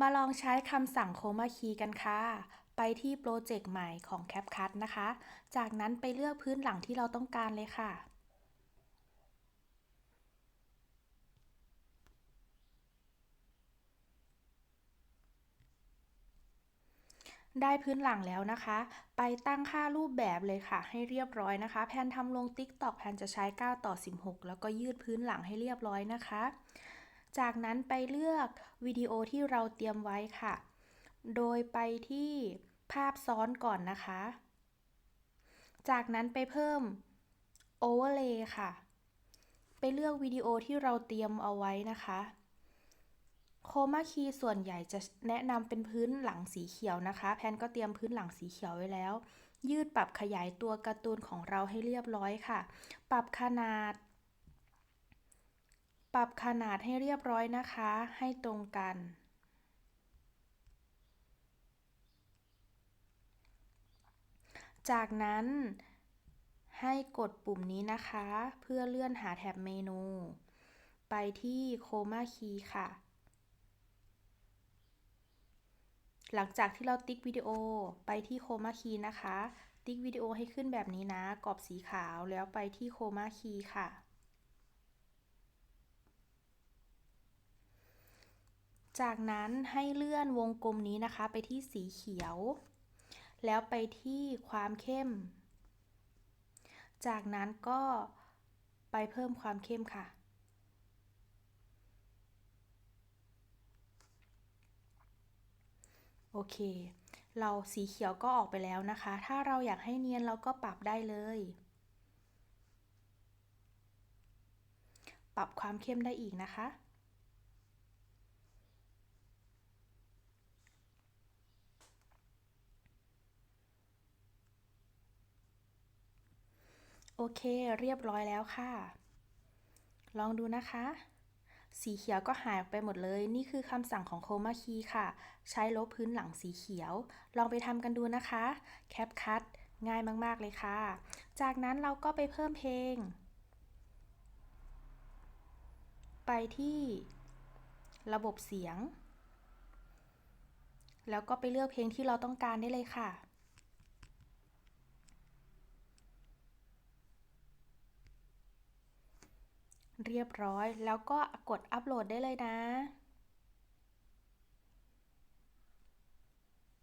มาลองใช้คำสั่ง Chroma Key กันค่ะ ไปที่โปรเจกต์ใหม่ของ CapCut นะคะ จากนั้นไปเลือกพื้นหลังที่เราต้องการเลยค่ะ ได้พื้นหลังแล้วนะคะ ไปตั้งค่ารูปแบบเลยค่ะ ให้เรียบร้อยนะคะ แพนทำลง TikTok แพนจะใช้ 9 ต่อ 16 แล้วก็ยืดพื้นหลังให้เรียบร้อยนะคะ จากนั้นไปเลือกวิดีโอที่เราเตรียมไว้ค่ะ โดยไปที่ภาพซ้อนก่อนนะคะ จากนั้นไปเพิ่ม Overlay ค่ะ ไปเลือกวิดีโอที่เราเตรียมเอาไว้นะคะโคมาคีส่วนใหญ่จะแนะนำเป็นพื้นหลังสีเขียวนะคะ แพนก็เตรียมพื้นหลังสีเขียวไว้แล้ว ยืดปรับขยายตัวการ์ตูนของเราให้เรียบร้อยค่ะ ปรับขนาด ปรับขนาดให้เรียบร้อยนะคะ ให้ตรงกัน จากนั้นให้กดปุ่มนี้นะคะ เพื่อเลื่อนหาแถบเมนู ไปที่โคมาคีค่ะ หลังจากที่เราติ๊กวิดีโอไปที่โคมาคีนะคะ ติ๊กวิดีโอให้ขึ้นแบบนี้นะ กรอบสีขาวแล้วไปที่โคมาคีค่ะ จากนั้นให้เลื่อนวงกลมนี้นะคะ ไปที่สีเขียว แล้วไปที่ความเข้ม จากนั้นก็ไปเพิ่มความเข้มค่ะโอเค เราสีเขียวก็ออกไปแล้วนะคะ ถ้าเราอยากให้เนียนเราก็ปรับได้เลย ปรับความเข้มได้อีกนะคะ โอเค เรียบร้อยแล้วค่ะ ลองดูนะคะ สีเขียวก็หายไปหมดเลย นี่คือคำสั่งของ Chroma Key ค่ะ ใช้ลบพื้นหลังสีเขียว ลองไปทำกันดูนะคะ CapCut ง่ายมากๆเลยค่ะ จากนั้นเราก็ไปเพิ่มเพลง ไปที่ระบบเสียง แล้วก็ไปเลือกเพลงที่เราต้องการได้เลยค่ะ เรียบร้อย แล้วก็กดอัปโหลดได้เลยนะ